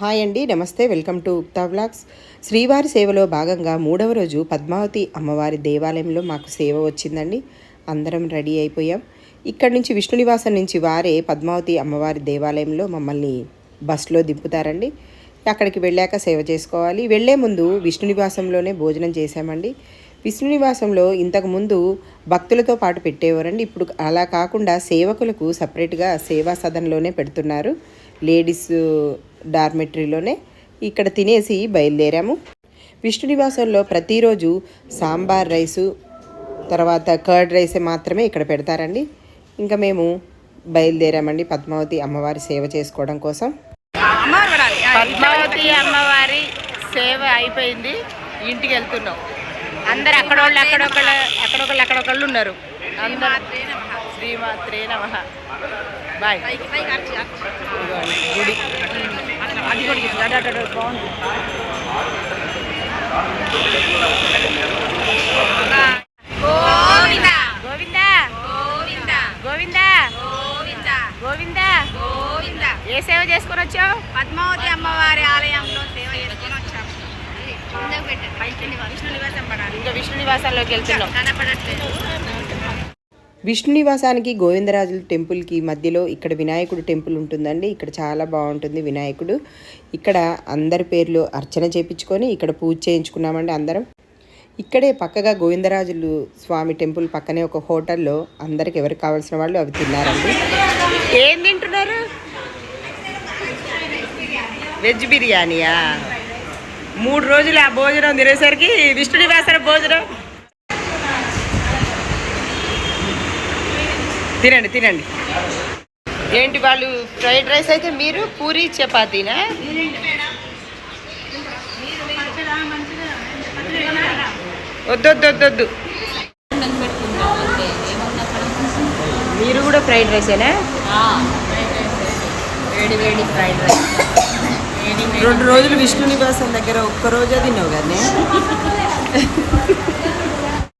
Hi అండి నమస్తే welcome to ఉక్తా vlogs. శ్రీవారి సేవలో భాగంగా మూడవ రోజు పద్మావతి అమ్మవారి దేవాలయంలో మాకు సేవ వచ్చిందండి. అందరం రెడీ అయిపోయాం. ఇక్కడి నుంచి విష్ణు నివాసం నుంచి వారే పద్మావతి అమ్మవారి దేవాలయంలో మమ్మల్ని బస్సులో దింపుతారండి. అక్కడికి వెళ్ళాక సేవ చేసుకోవాలి. వెళ్ళే ముందు విష్ణు నివాసంలోనే భోజనం చేశామండి. విష్ణు నివాసంలో ఇంతకుముందు భక్తులతో పాటు పెట్టేవారండి. ఇప్పుడు అలా కాకుండా సేవకులకు సపరేట్గా సేవా సదన్లోనే పెడుతున్నారు. లేడీస్ డార్మెటరీలోనే ఇక్కడ తినేసి బయలుదేరాము. విష్ణు నివాసంలో ప్రతిరోజు సాంబార్ రైసు తర్వాత కర్డ్ రైస్ మాత్రమే ఇక్కడ పెడతారండి. ఇంకా మేము బయలుదేరామండి పద్మావతి అమ్మవారి సేవ చేసుకోవడం కోసం. పద్మావతి అమ్మవారి సేవ అయిపోయింది. ఇంటికి వెళ్తున్నాం. అందరు అక్కడోళ్ళు అక్కడొకళ్ళు అక్కడొకళ్ళు అక్కడొకళ్ళు ఉన్నారు. అందరు శ్రీమాత్రే నమ. బాయ్. గుడి. అది కూడా బాగుంది. గోవింద. గోవిందా. గోవింద. గోవిందా. గోవింద. గోవిందా. గోవింద. ఏ సేవ చేసుకొని వచ్చావు? పద్మావతి అమ్మవారి ఆలయంలో సేవ చేసుకొని వచ్చాము పైకి విష్ణు నివాసం పడాలి. ఇంకా విష్ణు నివాసాల్లోకి వెళ్తున్నాం. కనపడట్లేదు. విష్ణు నివాసానికి గోవిందరాజుల టెంపుల్కి మధ్యలో ఇక్కడ వినాయకుడు టెంపుల్ ఉంటుందండి. ఇక్కడ చాలా బాగుంటుంది వినాయకుడు. ఇక్కడ అందరి పేర్లు అర్చన చేపించుకొని ఇక్కడ పూజ చేయించుకున్నామండి అందరం. ఇక్కడే పక్కగా గోవిందరాజులు స్వామి టెంపుల్ పక్కనే ఒక హోటల్లో అందరికి ఎవరికి కావాల్సిన వాళ్ళు అవి తిన్నారండి. ఏం తింటున్నారు? వెజ్ బిర్యానీయా? మూడు రోజులు ఆ భోజనం తినేసరికి విష్ణు నివాసన భోజనం? తినండి తినండి. ఏంటి వాళ్ళు ఫ్రైడ్ రైస్ అయితే మీరు పూరి చపాతీనా? వద్దు వద్దు వద్దు వద్దు. మీరు కూడా ఫ్రైడ్ రైసేనా? వేడి వేడి ఫ్రైడ్ రైస్. రెండు రోజులు విష్ణు నివాసం దగ్గర ఒక్క రోజే తిన్నావు కానీ